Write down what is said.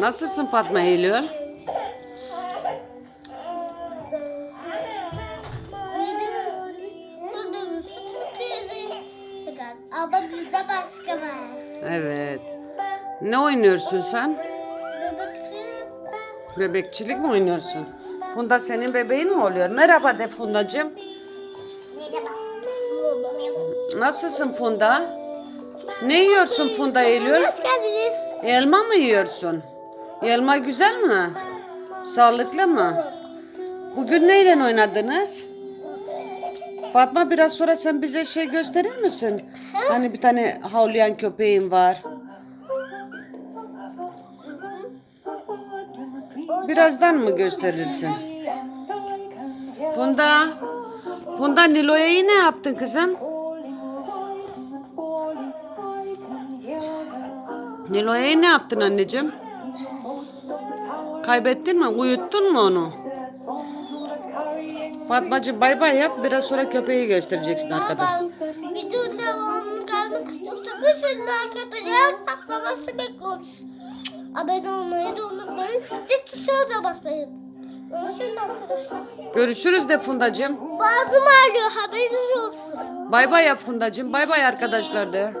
Nasılsın Fatma Eylül? Ama bizde başka var. Evet. Ne oynuyorsun sen? Bebekçilik mi oynuyorsun? Funda senin bebeğin mi oluyor? Merhaba de Fundacığım. Merhaba. Nasılsın Funda? Ne yiyorsun Funda Eylül? Hoş geldiniz. Elma mı yiyorsun? Elma güzel mi? Sağlıklı mı? Bugün neyle oynadınız? Fatma biraz sonra sen bize şey gösterir misin? Hani bir tane havlayan köpeğin var. Birazdan mı gösterirsin? Funda. Funda Nilo'ya ne yaptın kızım? Nilo'ya ne yaptın anneciğim? Kaybettin mi? Uyuttun mu onu? Fatmacığım bay bay yap. Biraz sonra köpeği göstereceksin arkada. Ben videonun devamını gelmek istiyorsa bir sürü like atacağım. Patlaması bekliyoruz. Abone olmayı da unutmayın. Zil tuşuna da basmayın. Görüşürüz arkadaşlar. Görüşürüz de Fundacığım. Boğazım ağrıyor haberiniz olsun. Bay bay yap Fundacığım. Bay bay arkadaşlar de.